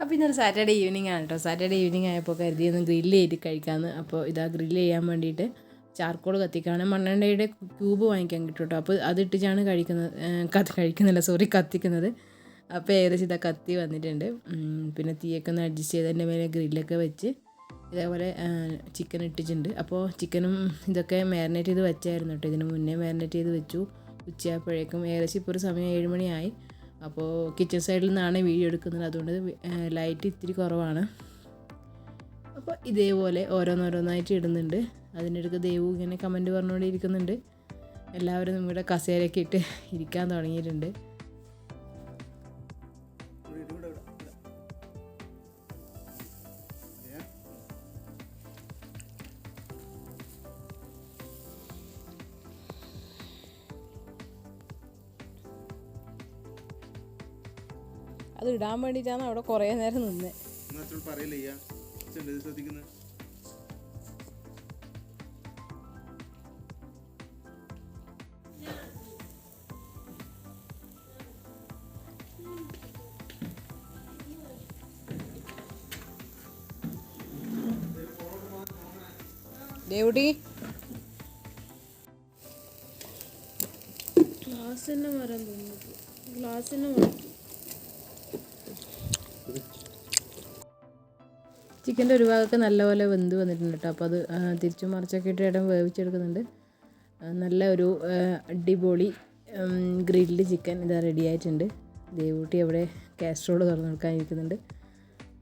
അപ്പോൾ ഇന്നൊരു Saturday evening ആണ് കേട്ടോ സാറ്റർഡേ ഈവനിങ് ആയപ്പോൾ കരുതി ഒന്ന് ഗ്രില്ല് ചെയ്ത് കഴിക്കാമെന്ന് അപ്പോൾ ഇതാ ഗ്രില്ല് ചെയ്യാൻ വേണ്ടിയിട്ട് ചാർക്കോൾ കത്തിക്കാണ്. മണ്ണെണ്ണയുടെ ക്യൂബ് വാങ്ങിക്കാൻ കിട്ടും കേട്ടോ അപ്പോൾ അതിട്ടിട്ടാണ് കഴിക്കുന്നത്. കത്തി കഴിക്കുന്നില്ല. സോറി കത്തിക്കുന്നത്. അപ്പോൾ ഏകദേശം ഇതാ കത്തി വന്നിട്ടുണ്ട്. പിന്നെ തീയൊക്കെ ഒന്ന് അഡ്ജസ്റ്റ് ചെയ്ത് അതിന്റെ മേലെ ഗ്രില്ലൊക്കെ വെച്ച് ഇതേപോലെ ചിക്കൻ ഇട്ടിട്ടുണ്ട്. അപ്പോൾ ചിക്കനും ഇതൊക്കെ മാരിനേറ്റ് ചെയ്ത് വെച്ചായിരുന്നു കേട്ടോ ഇതിന് മുന്നേ മാരിനേറ്റ് ചെയ്ത് വെച്ചു. ഉച്ചയായപ്പോഴേക്കും ഏകദേശം ഇപ്പോൾ ഒരു സമയം ഏഴ് മണിയായി അപ്പോൾ കിച്ചൺ സൈഡിൽ നിന്നാണ് വീഡിയോ എടുക്കുന്നത്. അതുകൊണ്ട് ലൈറ്റ് ഇത്തിരി കുറവാണ്. അപ്പോൾ ഇതേപോലെ ഓരോന്നോരോന്നായിട്ട് ഇടുന്നുണ്ട്. അതിനിടയ്ക്ക് ദേവു ഇങ്ങനെ കമന്റ് പറഞ്ഞുകൊണ്ടിരിക്കുന്നുണ്ട്. എല്ലാവരും നമ്മുടെ കസേരയൊക്കെ ഇട്ട് ഇരിക്കാൻ തുടങ്ങിയിട്ടുണ്ട്. അത് ഇടാൻ വേണ്ടിയിട്ടാണ് അവിടെ കുറേ നേരം നിന്നത് ദേവുടി ഗ്ലാസ് തന്നെ മരം തോന്നുന്നു. ഗ്ലാസ് തന്നെ വരാം ചിക്കന്റെ ഒരു ഭാഗമൊക്കെ നല്ലപോലെ വെന്ത് വന്നിട്ടുണ്ട് കേട്ടോ. അപ്പോൾ അത് തിരിച്ചു മറിച്ചൊക്കെ ഇട്ട് ഇടം വേവിച്ചെടുക്കുന്നുണ്ട്. നല്ല ഒരു അടിപൊളി ഗ്രിൽഡ് ചിക്കൻ ഇതാ റെഡി ആയിട്ടുണ്ട്. ദേവൂട്ടി അവിടെ കാസ്ട്രോൾ തുറന്നു കൊടുക്കാനിരിക്കുന്നുണ്ട്.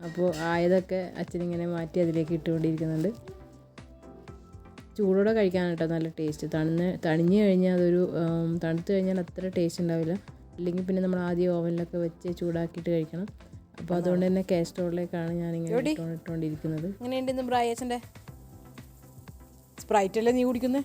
അപ്പോൾ ആയതൊക്കെ അച്ഛനിങ്ങനെ മാറ്റി അതിലേക്ക് ഇട്ടുകൊണ്ടിരിക്കുന്നുണ്ട്. ചൂടോടെ കഴിക്കാൻ കേട്ടോ നല്ല ടേസ്റ്റ് തണുന്ന് തണിഞ്ഞ് കഴിഞ്ഞാൽ അതൊരു തണുത്ത് കഴിഞ്ഞാൽ അത്ര ടേസ്റ്റ് ഉണ്ടാവില്ല. അല്ലെങ്കിൽ പിന്നെ നമ്മൾ ആദ്യം ഓവനിലൊക്കെ വെച്ച് ചൂടാക്കിയിട്ട് കഴിക്കണം. അപ്പോൾ അതുകൊണ്ട് തന്നെ കാസ്ട്രോളിലേക്കാണ് ഞാനിങ്ങനെ ഇങ്ങനെ ഇട്ടുകൊണ്ടിരിക്കുന്നത്. എങ്ങനെയുണ്ട് ഇന്ന് ബ്രായച്ചന്റെ സ്പ്രൈറ്റ് അല്ലേ നീ കുടിക്കുന്നത്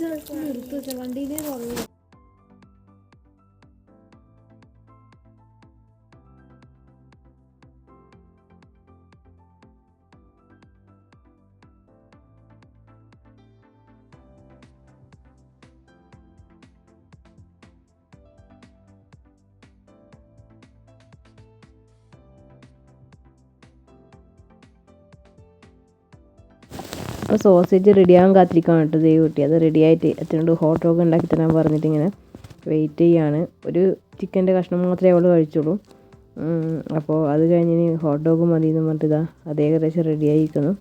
minutos de bandinero. അപ്പോൾ സോസേജ് റെഡിയാകാൻ കാത്തിരിക്കാൻ കേട്ടോ ദൈവം കുട്ടി. അത് റെഡിയായിട്ട് അച്ഛനോട് ഹോട്ട് ഡോഗ് ഉണ്ടാക്കി തരാൻ പറഞ്ഞിട്ട് ഇങ്ങനെ വെയിറ്റ് ചെയ്യാണ്. ഒരു ചിക്കന്റെ കഷ്ണം മാത്രമേ അവൾ കഴിച്ചുള്ളൂ. അപ്പോൾ അത് കഴിഞ്ഞ് ഹോട്ട് ഡോഗ് മതി എന്ന് പറഞ്ഞിട്ട് ഇതാ അത് ഏകദേശം റെഡിയായിരിക്കുന്നു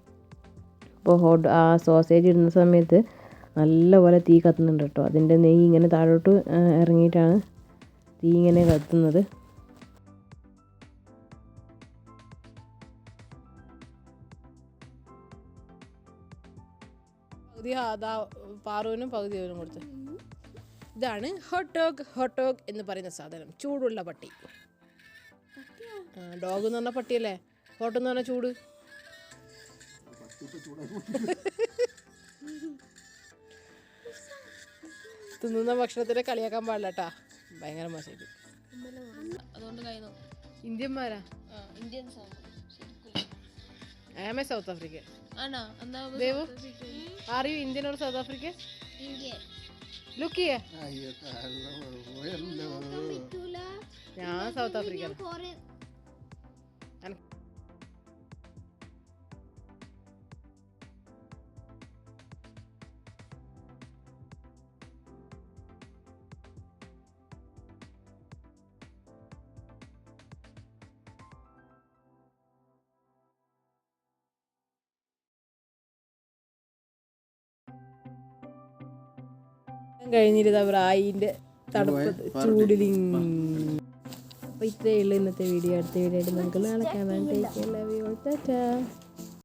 അപ്പോൾ ഹോട്ട് ആ സോസേജ് ഇടുന്ന സമയത്ത് നല്ലപോലെ തീ കത്തുന്നുണ്ട് കേട്ടോ. അതിന്റെ നെയ്യ് ഇങ്ങനെ താഴോട്ട് ഇറങ്ങിയിട്ടാണ് തീ ഇങ്ങനെ കത്തുന്നത്. പകുതി അതാ പാറുവിനും പകുതി അവനും കൊടുത്ത്. ഇതാണ് ഹോട്ട് ഡോഗ് ഹോട്ട് ഡോഗ് എന്ന് പറയുന്ന സാധനം. ചൂടുള്ള പട്ടി. ഡോഗ് എന്ന് പറഞ്ഞ പട്ടിയല്ലേ? ഹോട്ട് എന്ന് പറഞ്ഞ ചൂട്. തിന്നുന്ന ഭക്ഷണത്തിനെ കളിയാക്കാൻ പാടില്ല കേട്ടാ ഭയങ്കര ഇത് അതുകൊണ്ട് കൈ ഇന്ത്യന്മാരാ ഇന്ത്യൻ ആമേ സൗത്ത് ആഫ്രിക്കൻ ആണോ എന്നാ Devu? Are you Indian or South African look ചെയ്യേ ഞാൻ സൗത്ത് ആഫ്രിക്ക കഴിഞ്ഞിരുന്ന ബ്രായിന്റെ തണുപ്പ് ചൂടിലിങ് അപ്പോൾ ഇത്രയേ ഉള്ളൂ ഇന്നത്തെ വീഡിയോ. അടുത്ത വീഡിയോ ആയിട്ട് നമുക്ക് നാളെ കാണാൻ ടേക്ക് ലവ് യു ടാറ്റാ